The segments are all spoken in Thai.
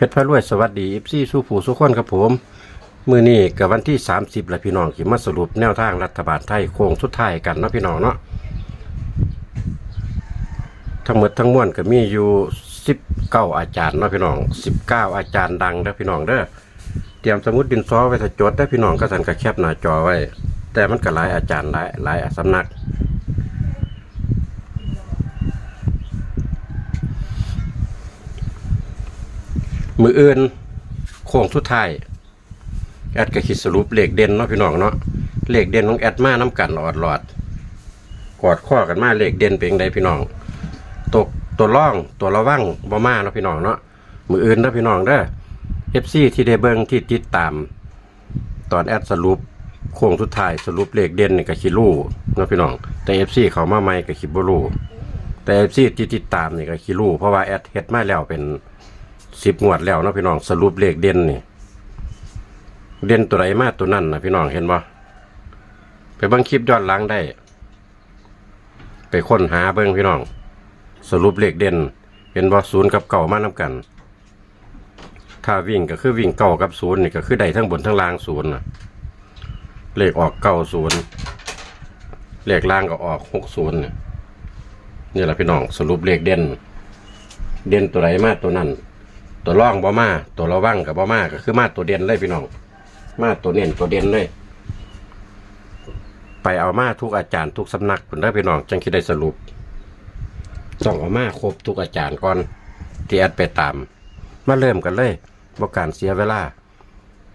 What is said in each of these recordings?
เพชรพระรวยสวัสดีอิฟซี่สู้ผู้สู้คนครับผมมือนี้กับวันที่ 30และพี่น้องขีมาสรุปแนวทางรัฐบาลไทยโค้งสุดท้ายกันนะพี่น้องเนาะทั้งหมดทั้งมวลก็มีอยู่ 19 อาจารย์นะพี่น้อง 19 อาจารย์ดังเด้อพี่น้องเด้อเตรียมสมุดดินซอไว้ถ้าจดได้พี่น้องก็สันก็แคปหน้าจอไว้ แต่มันก็หลายอาจารย์หลายหลายสำนัก มืออื่นโค้งสุดท้ายแอดก็คิดสรุปเลขเด่นเนาะพี่น้องเนาะเลขเด่นของแอดมาน้ำกันออดหลอดกอดข้อกันมาเลขเด่นเป็นจั่งใดพี่น้องตกตัวร่องตัวระวังบ่มาเนาะพี่น้องเนาะมืออื่นเนาะพี่น้องเด้อเอฟซีที่ได้เบิ่งที่ติดตาม ตอนแอดสรุปโค้งสุดท้ายสรุปเลขเด่นนี่ก็คิดรู้เนาะพี่น้อง แต่เอฟซีเขามาใหม่ก็คิดบ่รู้แต่เอฟซีที่ติดตามนี่ก็คิดรู้เพราะว่าแอดเฮ็ดมาแล้วเป็น สิบงวดแล้วเนาะพี่น้องสรุปเลขเด่นนี่เด่นตัวไหนมาตัวนั่นนะพี่น้องเห็นบ่ไปเบิ่งคลิปย้อนหลังได้ ไปค้นหาเบิ่งพี่น้อง สรุปเลขเด่นเห็นบ่ศูนย์กับเก่ามานํกัน ถ้าวิ่งก็คือวิ่งเก่ากับศูนย์นี่ก็คือได้ทั้งบนทั้งล่างศูนย์นะเลขออกเก้าศูนย์เลขล่างก็ออกหกศูนย์นี่ยนี่แหละพี่น้องสรุปเลขเด่น เด่นตัวไหนมาตัวนั้น ตัวร่องบ่มา ตัวระวังกับบ่มาก็คือมาตัวเด่นเลยพี่น้อง มาตัวเน้นตัวเด่นเลย ไปเอามาทุกอาจารย์ทุกสำนักผลได้พี่น้องจังคิดได้สรุปต้องเอามาครบทุกอาจารย์ก่อนที่แอดไปตาม มาเริ่มกันเลยบ่การเสียเวลา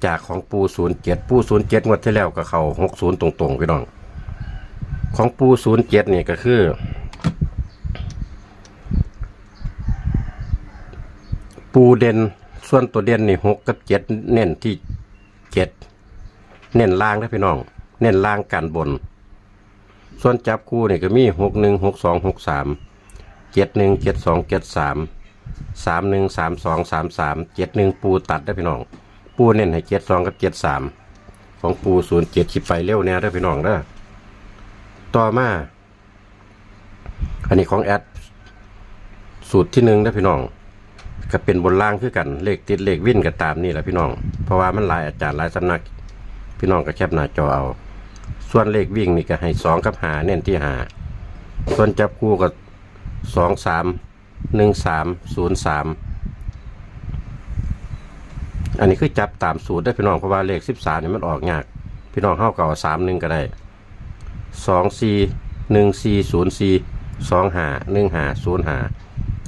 จากของปูศูนย์เจ็ดปูศูนย์เจ็ดงวดที่แล้วก็เขาหกศูนย์ตรงๆพี่น้อง ของปูศูนย์เจ็ดนี่ก็คือ ปูเด่นส่วนตัวเด่นนี่หกกับเจ็ดเน้นที่เจ็ดเน้นล่างนะพี่น้อง เน้นล่างกันบน ส่วนจับคู่นี่ก็มีหกหนึ่งหกสองหกสามเจ็ดหนึ่งเจ็ดสองเจ็ดสามสามหนึ่งสามสองสามสามเจ็ดหนึ่งปูตัดได้พี่น้อง ปูเน้นให้เจ็ดสองกับเจ็ดสามของปูศูนย์เจ็ดขีไปเร็วแน่ได้พี่น้องเด้อต่อมา อันนี้ของแอดสูตรที่หนึ่งได้พี่น้อง ก็เป็นบนล่างคือกันเลขติดเลขวิ่นก็ตามนี่แหละพี่น้อง เพราะว่ามันหลายอาจารย์หลายสำนัก พี่น้องก็แคปหน้าจอเอา ส่วนเลขวิ่งนี่ก็ให้สองกับหาเน้นที่หาส่วนจับคู่ก็สองสามหนึ่งสามศูนย์สามอันนี้คือจับตามสูตรได้พี่น้องเพราะว่าเลขสิบสามนี่มันออกยาก พี่น้องเข้าเก่าสามหนึ่งก็ได้สองสี่หนึ่งสี่ศูนย์สี่สองหาหนึ่งหาศูนย์หา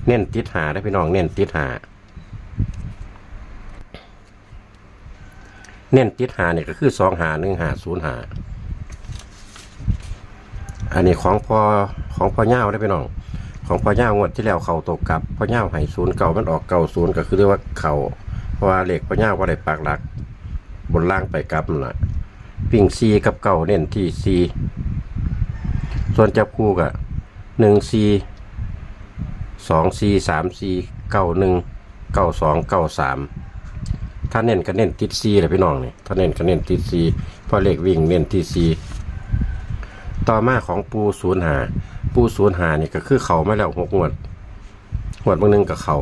เน้นติดหาได้พี่น้องเน้นติดหาเน้นติดหาเนี่ยก็คือสองหาหนึ่งหาศูนย์หาอันนี้ของพอของพ่อเง่าได้พี่น้อง ของพ่อเง่างวดที่แล้วเข่าตกกับพ่อเง่าให้ศูนย์เก่ามันออกเก่าศูนย์ก็คือเรียกว่าเขาเพราะว่าเหล็กพ่อเง่าก็ได้ปากหลัก บนล่างไปกลับน่ะวิ่งซีกับเก่าเน้นที่ซีส่วนจับคู่กับหนึ่งซี สองสี่สามสี่เก้าหนึ่งเก้าสองเก้าสามถ้าเน้นก็เน้นติดซีเลยพี่น้องนี่ถ้าเน้นก็เน้นติดซีเพราะเลขวิ่งเน้นที่ซีต่อมาของปูศูนย์หาปูศูนย์หานี่ก็คือเขามาแล้วหกงวดงวดบางหนึงกับเขา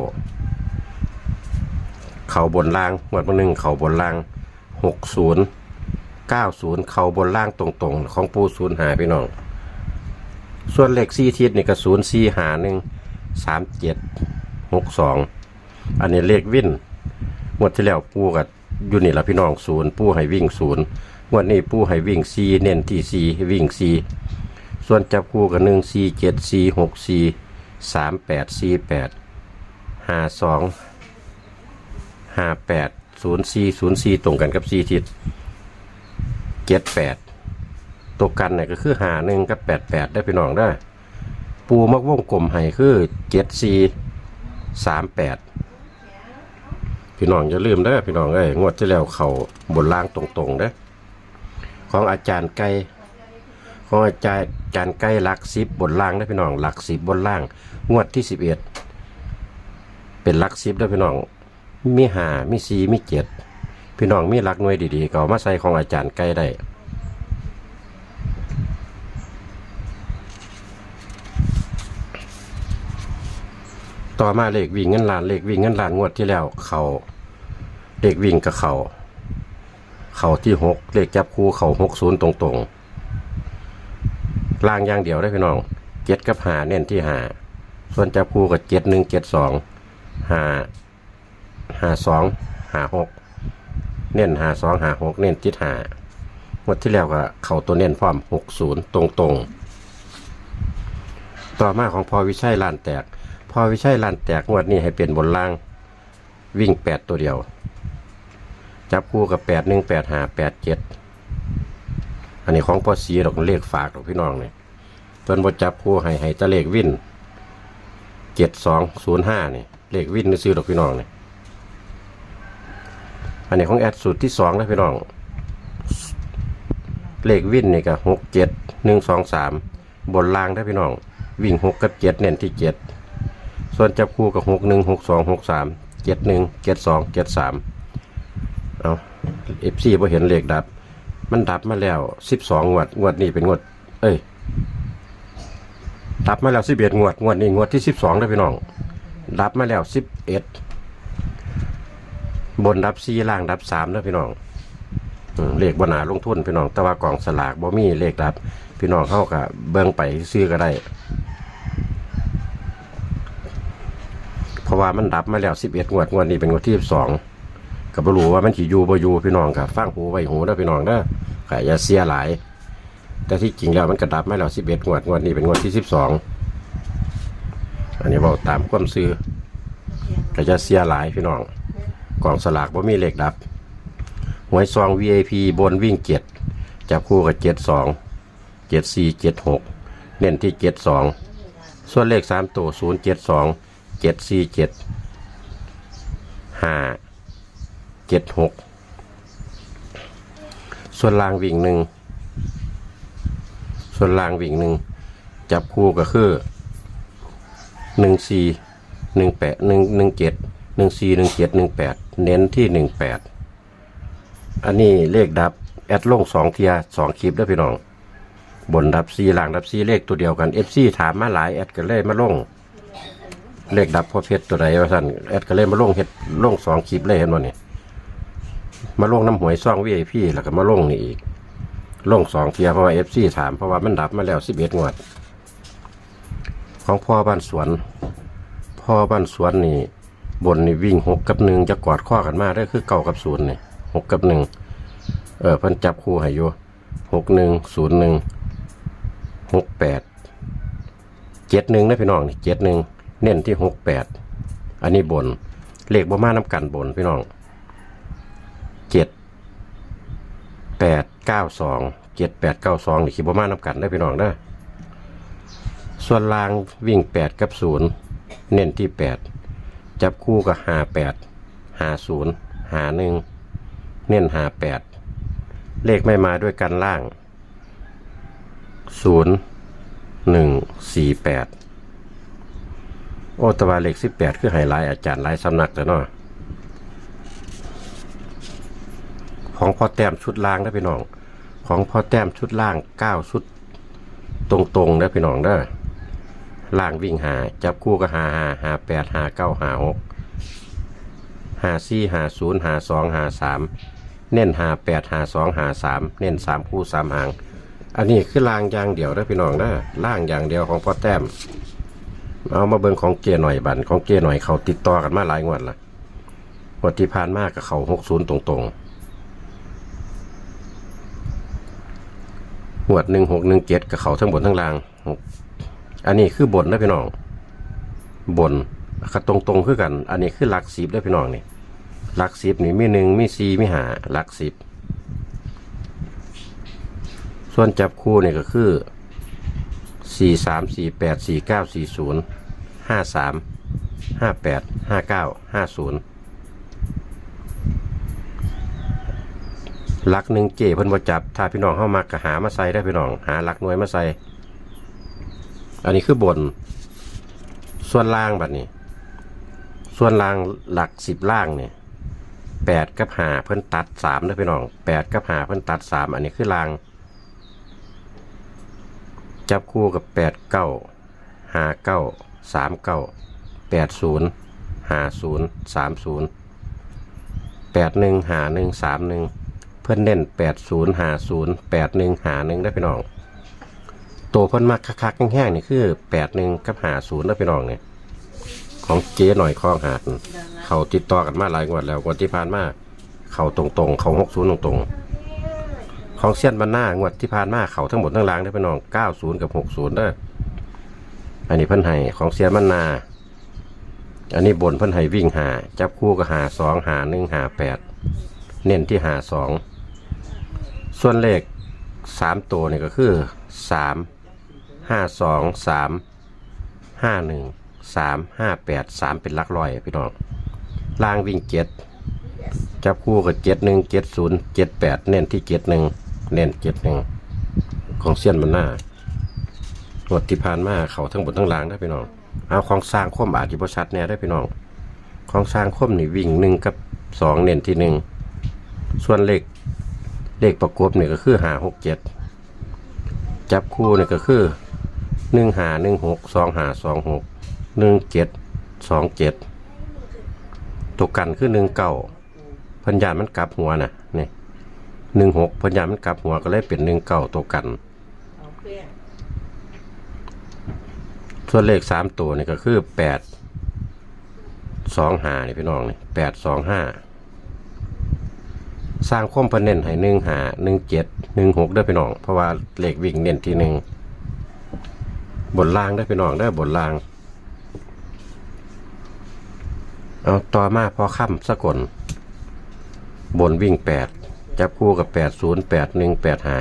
เขาบนล่างงวดบางหนึงเขาบนล่างหกศูนย์เก้าศูนย์เขาบนล่างตรงๆ ของปูศูนย์หาพี่น้อง ส่วนเลขสี่ทิศนี่ก็ศูนย์สี่หาหนึ่ง สามเจ็ดหกสองอันนี้เลขวิ่นงวดที่แล้วปูกับอยู่นี่ละพี่น้องศูนย์ปูให้วิ่งศูนย์งวดนี้ปูให้วิ่งซีเน้นที่ซีวิ่งซีส่วนจับคู่กับหนึ่งซีเจ็ดซีหกซีสามแปดซีแปดห้าสองห้าแปดศูนย์ซีศูนย์ซีตรงกันกับซีทิศเจ็ดแปดตัวกันเนี่ยก็คือหาหนึ่งกับแปดแปดได้พี่น้องได้ ปูมักวงกลมให้คือเจ็ดสี่สามแปดพี่น้องอย่าลืมเด้อพี่น้องเอ้ยงวดที่แล้วเขาบนล่างตรงๆเด้อของอาจารย์ไก่ของอาจารย์อาจารย์ไก่หลักสิบบนล่างเด้อพี่น้องหลักสิบบนล่าง งวดที่สิบเอ็ดเป็นหลักสิบเด้อพี่น้องมีหามีสีมีเจ็ดพี่น้องมีหลักหน่วยดีๆก็เอมาใส่ของอาจารย์ไก่ได้ ต่อมาเลขวิ่งเงินล้านเลขวิ่งเงินล้านงวดที่แล้ว เขาเลขวิ่งกับเขาเขาที่หกเลขจับคู่เขาหกศูนย์ตรงๆล่างอย่างเดียวได้พี่น้องเจ็ดกับหาเน้นที่หาส่วนจับคู่กับเจ็ดหนึ่งเจ็ดสองหาหาสองหาหกเน้นหาสองหาหกเน้นจิตหางวดที่แล้วก็เขาตัวเน้นพร้อมหกศูนย์ตรงๆต่อมาของพอวิชัยลานแตก อวิชัยลานแตกงวดนี้ให้เป็นบนล่าง วิ่งแปดตัวเดียว จับคู่กับแปดหนึ่งแปดห้าแปดเจ็ดอันนี้ของพ่อสีดอกเลขฝากดอกพี่น้องเนี่ยต้นบจับคู่ให้ให้ตะเลขวิ่นเจ็ดสองศูนย์ห้านี่เลขวินนี่ซื้อดอกพี่น้องเนี่ยอันนี้ของแอดสูตรที่สองนะพี่น้อง เลขวิ่นนี่ก็หกเจ็ดหนึ่งสองสามบนล่างได้พี่น้อง วิ่งหกกับเจ็ดเน้นที่เจ็ด ส่วนจับคู่กับหกหนึ่งหกสองหกสามเจ็ดหนึ่งเจ็ดสองเจ็ดสามเอาเอฟซีพอเห็นเลขดับ มันดับมาแล้วสิบสองงวดงวดนี้เป็นงวด เอ้ยดับมาแล้วสิบเอ็ดงวดงวดนี้งวดที่สิบสองได้พี่น้องดับมาแล้วสิบเอ็ดบนดับสี่ล่างดับสามนะพี่น้องเลขบนาลงทุนพี่น้องแต่ว่ากองสลากบ่มีเลขดับ พี่น้องเข้ากับเบิ่งไปซื้อก็ได้ เพราะว่ามันดับมาแล้วสิบเอ็ดงวดงวดนี้เป็นงวดที่สิบสองก็บ่รู้ว่ามันสิอยู่บ่อยู่พี่น้องกับฟังหูไว้หูเด้อพี่น้องเด้อก็อย่าเสียหลาย แต่ที่จริงแล้วมันก็ดับมาแล้วสิบเอ็ดงวดงวดนี้เป็นงวดที่สิบสองอันนี้บอกตามความซื้อก็จะเสียหลายพี่น้องกล่องสลากบ่ามีเลขดับหวยซอง VIP บนวิ่งเจ็ดจับคู่กับเจ็ดสองเจ็ดสี่เจ็ดหกเน้นที่เจ็ดสองส่วนเลขสามตัวศูนย์เจ็ดสอง เจ็ดสี่เจ็ดห้าเจ็ดหกส่วนล่างวิ่งหนึ่งส่วนล่างวิ่งหนึ่งจับคู่ก็คือหนึ่งสี่หนึ่งแปดหนึ่งหนึ่งเจ็ดหนึ่งสี่หนึ่งเจ็ดหนึ่งแปดเน้นที่หนึ่งแปดอันนี้เลขดับแอดลงสองเทียสองคลิปแล้วพี่น้อง บนดับซีหล่างดับซีเลขตัวเดียวกันเอฟซีถามมาหลายแอดก็เลยมาลง เลขดับพอเพชรตัวใดว่าสั่นแอดก็เลยมาลงเฮ็ดลงสองคลิปเลยเห็นบ่นี่มาลงน้ำหวยซ่องวีไอพีแล้วก็มาลงนี่อีกลงสองเทียเพราะว่าเอฟซีถามเพราะว่ามันดับมาแล้วสิบเอ็ดงวด ของพ่อบ้านสวน พ่อบ้านสวนนี่บนนี่วิ่งหกกับหนึ่งจะกอดข้อกันมากได้คือเก่ากับศูนย์นี่หกกับหนึ่งเออพิ่นจับคู่ห้อยู่หกหนึ่งศูนย์หนึ่งหกแปดเจ็ดหนึ่งนะพี่น้องนี่เจ็ดหนึ่ง เน้นที่หกแปดอันนี้บน เลขบ่มาน้ำกันบนพี่น้องเจ็ดแปดเก้าสองเจ็ดแปดเก้าสองนี่คิดบ่มาน้ำกันได้พี่น้องได้ส่วนล่างวิ่งแปดกับศูนย์เน้นที่แปดจับคู่กับหาแปดหาศูนย์หาหนึ่งเน้นหาแปดเลขไม่มาด้วยกันล่างศูนย์หนึ่งสี่แปด โอตวาเลขสิบแปดคือไฮไลท์อาจารย์หลายสำนักแต่เนาะของพ่อแต้มชุดล่างได้พี่น้อง ของพ่อแต้มชุดล่างเก้าชุด ตรงๆได้พี่น้องเด้อล่างวิ่งหาจับคู่ก็หาหาหาแปดหาเก้าหาหกหาสี่หาศูนย์หาสองหาสามเน้นหาแปดหาสองหาสามเน้นสามคู่สามหาง อันนี้คือล่างอย่างเดียวนะพี่น้องนะล่างอย่างเดียวของพ่อแต้ม เอามาเบิ่งของเจหน่อยบันของเจหน่อยเขาติดต่อกันมาหลายงวดละงวดที่ผ่านมากับเขาหกศูนย์ตรงๆงวดหนึ่งหกหนึ่งเจ็ดกับเขาทั้งบนทั้งล่างอันนี้คือบนนะพี่น้อง บนก็ตรงตรงๆคือกัน อันนี้คือหลักสิบได้พี่น้องนี่หลักสิบนี่มีหนึ่งมีสี่มีหาหลักสิบส่วนจับคู่นี่ก็คือสี่สามสี่แปดสี่เก้าสี่ศูนย์ ห้าสามห้าแปดห้าเก้าห้าศูนย์หลักหนึ่งเจเพิ่นบ่จับ ถ้าพี่น้องเข้ามาก็หามาใส่ได้พี่น้อง หาหลักหน่วยมาใส่ อันนี้คือบน ส่วนล่างแบบนี้ ส่วนล่างหลักสิบล่างเนี่ยแปดกับหาเพิ่นตัดสามนะพี่น้องแปดกับหาเพิ่นตัดสามอันนี้คือล่าง จับคู่กับแปดเก้าหาเก้า สามเก้าแปดศูนย์หาศูนย์สามศูนย์แปดหนึ่งหาหนึ่งสามหนึ่งเพื่อนเน้นแปดศูนย์หาศูนย์แปดหนึ่งหาหนึ่งได้อพี่น้องตัวเพิ่นมักคักๆแห้งๆนี่คือแปดหนึ่งกับหาศูนย์ได้อพี่น้องเนี่ยของเจ๊หน่อยคลองหาดเขาติดต่อกันมาหลายงวดแล้วงวดที่ผ่านมาเขาตรงๆเขาหกศูนย์ตรงๆของเซียนบันหน้างวดที่ผ่านมาเขาทั้งหมดทั้งรางได้อพี่น้องเก้าศูนย์กับหกศูนย์เด้ อันนี้เพิ่นให้ของเซียนบันนา อันนี้บนเพิ่นให้วิ่งหา จับคู่กับหาสองหาหนึ่งหาแปด เน้นที่หาสอง ส่วนเลขสามตัวนี่ก็คือสามห้าสองสามห้าหนึ่งสามห้าแปดสามเป็นลักร้อยพี่น้องล่างวิ่งเจ็ดจับคู่กับเจ็ดหนึ่งเจ็ดศูนย์เจ็ดแปดเน้นที่เจ็ดหนึ่งเน้นเจ็ดหนึ่งของเซียนมันหน้า งวดที่ผ่านมาเขาทั้งบนทั้งล่างได้พี่น้องเอาของสร้างคมอาจจะบ่ชัดแน่ได้พี่น้องของสร้างคมนี่วิ่งหนึ่งกับสองเน้นที่หนึ่งส่วนเลขเลขประกบนี่ก็คือหาหกเจ็ดจับคู่นี่ก็คือหนึ่งหาหนึ่งหกสองหาสองหกหนึ่งเจ็ดสองเจ็ดตัวกันคือหนึ่งเก้าพันยานมันกลับหัวน่ะนี่หนึ่งหกพันยานมันกลับหัวก็เลยเป็นหนึ่งเก้าตัวกัน ส่วนเลขสามตัวนี่ก็คือแปดสองห้านี่พี่น้องนี่แปดสองห้าสร้างความประเน้นให้หนึ่งหาหนึ่งเจ็ดหนึ่งหกได้พี่น้อง เพราะว่าเลขวิ่งเน้นที่หนึ่งบนล่างได้พี่น้องได้บนล่าง เอาต่อมาพอค่ำสกลบนวิ่งแปดจับคู่กับแปดศูนย์แปดหนึ่งแปดหา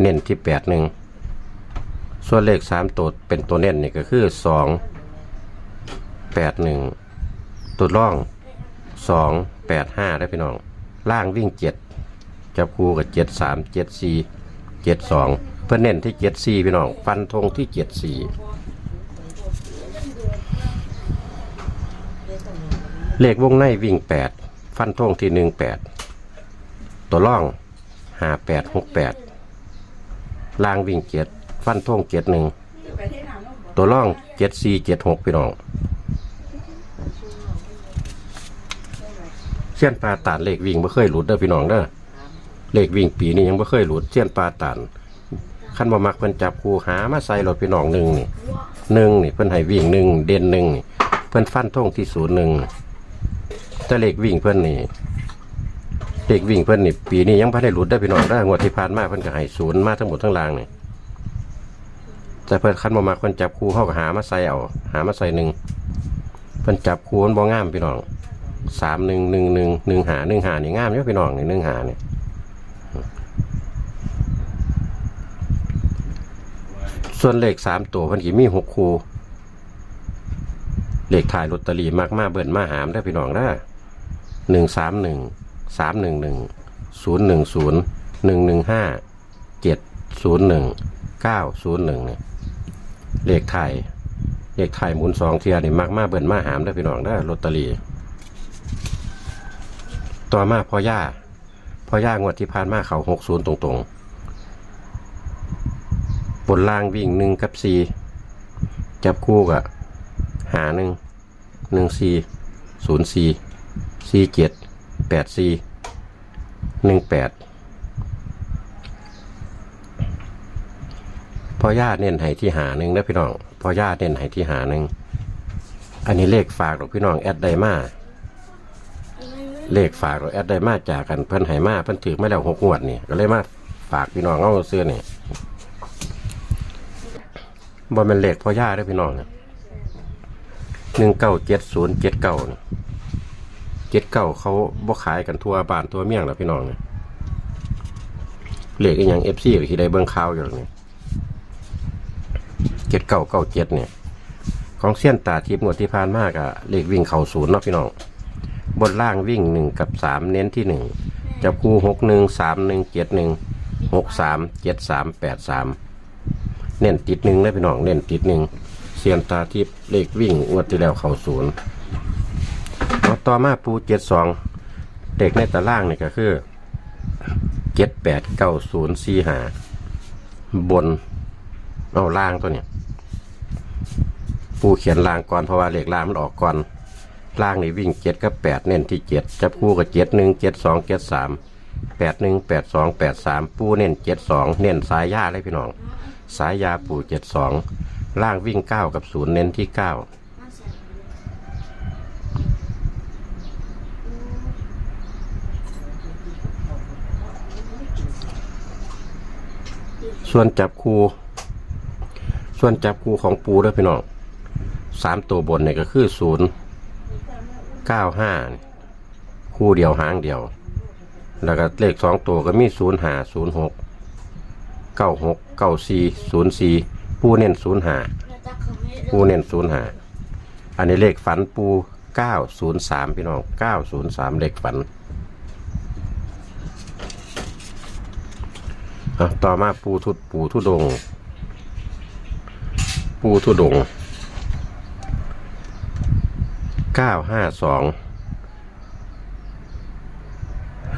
เน้นที่แปดหนึ่ง ส่วนเลขสามตัวเป็นตัวเน้นนี่ก็คือสองแปดหนึ่งตัวร่องสองแปดห้าได้พี่น้อง ล่างวิ่งเจ็ดจับคู่กับเจ็ดสามเจ็ดสี่เจ็ดสองเพื่อเน้นที่เจ็ดสี่พี่น้อง ฟันธงที่เจ็ดสี่เลขวงในวิ่งแปดฟันธงที่หนึ่งแปดตัวร่องห้าแปดหกแปดล่างวิ่งเจ็ด ฟันท่งเจ็ดหนึ่งตัวล่องเจ็ดสี่เจ็ดหกพี่น้องเส้ยนปลาตานเลขวิ่งไม่เคยหลุดเด้อพี่น้องเด้อเลขวิ่งปีนี้ยังไม่เคยหลุดเส้ยนปลาตานขั้นบ่มักเพิ่นจับคูหามาใส่รถพี่น้องหนึ่งนี่หนึ่งนี่เพิ่นให้วิ่งหนึ่งเด่นหนึ่งนี่เพิ่นฟันท่งที่ศูนย์หนึ่งแต่เลขวิ่งเพิ่นนี่เด็กวิ่งเพิ่นนี่ปีนี้ยังไม่ได้หลุดได้อพี่น้องได้องวดที่ผ่านมาเพิ่นก็ให้ศูนย์มาทั้งหมดทั้งรางนี่ แต่เพิ่นคันบ่มาเพิ่นจับคู่เฮาก็หามาใส่เอา หามาใส่หนึ่งเพิ่นจับคู่มันบ่งามพี่น้องสามหนึ่งหนึ่งหนึ่งหนึ่งหาหนึ่งหานี่งามอยู่พี่น้องนี่หนึ่งหานี่ส่วนเลขสามตัวเพิ่นสิมีหกคู่เลขถ่ายลอตเตอรี่มากมาเบิ่นมาหามได้พี่น้องได้หนึ่งสามหนึ่งสามหนึ่งหนึ่งศูนย์หนึ่งศูนย์หนึ่งหนึ่งห้าเจ็ดศูนย์หนึ่งเก้าศูนย์หนึ่งเนี่ย เลขไทยเลขไทยหมุนสองเทียนี่มากมาเบิ่นมาหามได้พี่น้องได้ลอตเตอรี่ต่อมาพอย่าพอย่างวดที่ผ่านมาเขาหกศูนย์ตรงๆบนล่างวิ่งหนึ่งกับสี่จับคู่กับหาหนึ่งหนึ่งสี่ศูนย์สี่สี่เจ็ดแปดสี่หนึ่งแปด พ่อย่าเน้นให้ที่หาหนึ่งนะพี่น้องพ่อย่าเน้นให้ที่หาหนึ่งอันนี้เลขฝากหรอกพี่น้องแอดไดมาเลขฝากหรอกแอดไดมาจากกันเพิ่นให้มาเพิ่นถือมาแล้วหกงวดนี่ก็เลยมาฝากพี่น้องเอาเสื้อนี่บ่เป็นเลขพ่อย่าได้พี่น้องหนึ่งเก้าเจ็ดศูนย์เจ็ดเก้านี่เจ็ดเก่าเขาบ่ขายกันทั่วบ้านทั่วเมี่ยงแล้วพี่น้องเนี่ยเล็กอีกอย่างเอฟซีก็ที่ได้เบิ้งข่าวอยู่นี่ เจ็ดเก่าเก่าเจ็ดเนี่ย ของเสี้ยนตาทิพย์งวดที่ผ่านมากอะเลขวิ่งเข่าศูนย์เนาะพี่น้อง บนล่างวิ่งหนึ่งกับสามเน้นที่หนึ่งจับคู่หกหนึ่งสามหนึ่งเจ็ดหนึ่งหกสามเจ็ดสามแปดสามเน้นติดหนึ่งนะพี่น้องเน้นติดหนึ่งเสียนตาทิพย์เลขวิ่งงวดที่แล้วเข่าศูนย์เอาต่อมาปูเจ็ดสองเด็กในตารางนี่ก็คือเจ็ดแปดเก้าศูนย์สี่หาบนเอาล่างตัวเนี้ย ปูเขียนลางก่อนเพราะว่าเลขลางมันออกก่อนลางนี่วิ่งเจ็ดกับแปดเน้นที่เจ็ดจับคู่กับเจ็ดหนึ่งเจ็ดสองเจ็ดสามแปดหนึ่งแปดสองแปดสามปูเน้นเจ็ดสองเน้นสายยาเลยพี่น้อง สายยาปูเจ็ดสองล่างวิ่งเก้ากับศูนย์เน้นที่เก้าส่วนจับคูส่วนจับคูของปูด้วยพี่น้อง สามตัวบนเนี่ยก็คือศูนย์เก้าห้าคู่เดียวหางเดียว แล้วก็เลขสองตัวก็มีศูนย์หาศูนย์หกเก้าหกเก้าสี่ศูนย์สี่ปูเน้นศูนย์หาปูเน้นศูนย์หาอันนี้เลขฝันปูเก้าศูนย์สามพี่น้องเก้าศูนย์สามเลขฝันต่อมาปูทุดปูทุดง ปูทุดง เก้าห้าสอง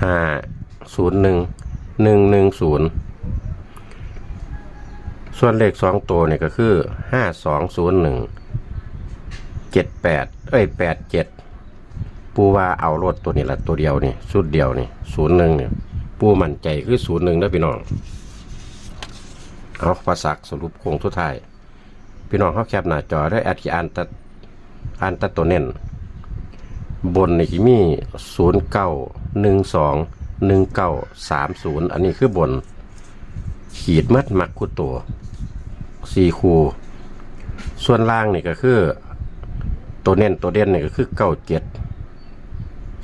ห้าศูนย์หนึ่งหนึ่งหนึ่งศูนย์ส่วนเลขสองตัวเนี่ยก็คือห้าสองศูนย์หนึ่งเจ็ดแปดเอ้ยแปดเจ็ดปูว่าเอารถตัวนี้ละตัวเดียวนี่ชุดเดียวนี่ศูนย์หนึ่งเนี่ยปูมั่นใจคือศูนย์หนึ่งนะพี่น้องเอาภาษาสรุปโครงทุกท้าย พี่น้องเขาแคปหน้าจอได้อธิอันตะ อันตะตัวเน้น บนในที่มีศูนย์เก้าหนึ่งสองหนึ่งเก้าสามศูนย์อันนี้คือบน ขีดมัดมักคุตัวสี่คูส่วนล่างนี่ก็คือ ตัวเน้นตัวเด่นนี่ก็คือเก้าเจ็ด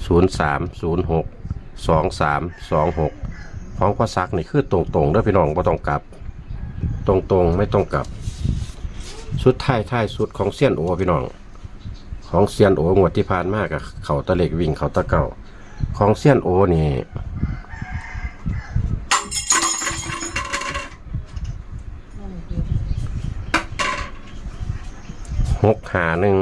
ศูนย์สามศูนย์หกสองสามสองหกของพ่อซักนี่คือตรงๆด้อพี่น้องบ่ต้องกลับ ตรงๆไม่ต้องกลับ สุดท้ายท้ายสุดของเซียนโอพี่น้อง ของเซียนโองวดที่ผ่านมากกับเขาตะเล็กวิ่งเขาตะเก่า ของเซียนโอนี่หกหาหนึ่ง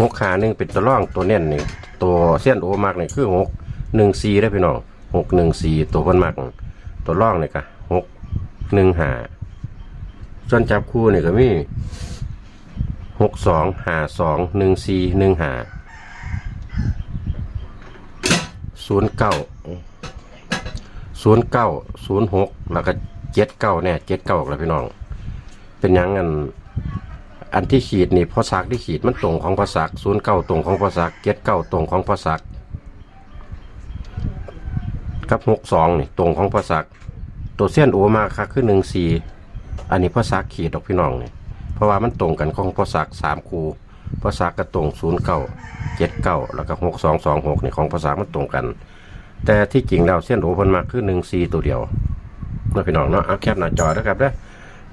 หกขาหนึ่งเป็นตัวร่องตัวเน่นนี่ตัวเส้นโอมากนี่คือหกหนึ่งสี่ได้พี่น้องหกหนึ่งสี่ตัวคนมากตัวร่องนี่ก็หกหนึ่งหาส่วนจับคู่นี่ก็มี หกสองหาสองหนึ่งสี่หนึ่งหาศูนย์เก้าศูนย์เก้าศูนย์หกแล้วก็เจ็ดเก้าเนี่ยเจ็ดเก้าแล้วพี่น้อง เป็นยังกันอันที่ขีดนี่พอสักที่ขีดมันตรงของพอสักศูนย์เก้าตรงของพอสักเจ็ดเก้าตรงของพอสักกับหกสองนี่ตรงของพอสัก ตัวเส้นโอมาค่ะคือหนึ่งสี่อันนี้พอสักขีดดอกพี่น้องเนี่ย เพราะว่ามันตรงกันของพอสักสามคูพอสักก็ตรงศูนย์เก้าเจ็ดเก้าแล้วก็หกสองสองหกนี่ของพอสักมันตรงกัน แต่ที่จริงแล้วเส้นโอพิ่นมาคือหนึ่งสี่ตัวเดียวเนาะพี่น้องเนาะเอาแคปหน้าจอนะครับเด้อ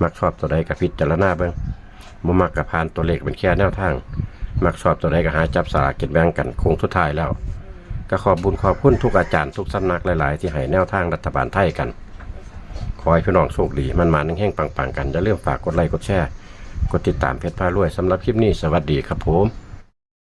มักชอบตัวใดกับพิจารณาเบิ่งบ่มักกับพานตัวเลขเป็นแค่แนวทาง มักชอบตัวใดก็หาจับสลากกินแบ่งกันโค้งสุดท้ายแล้ว ก็ขอบบุญขอบคุณทุกอาจารย์ทุกสำนักหลาย ๆ ที่ให้แนวทางรัฐบาลไทยกัน ขอให้พี่น้องโชคดีมันมาแห่งๆปัง ๆ กันอย่าลืมฝากกดไลค์กดแชร์ กดติดตามเพจพารวยสำหรับคลิปนี้สวัสดีครับผม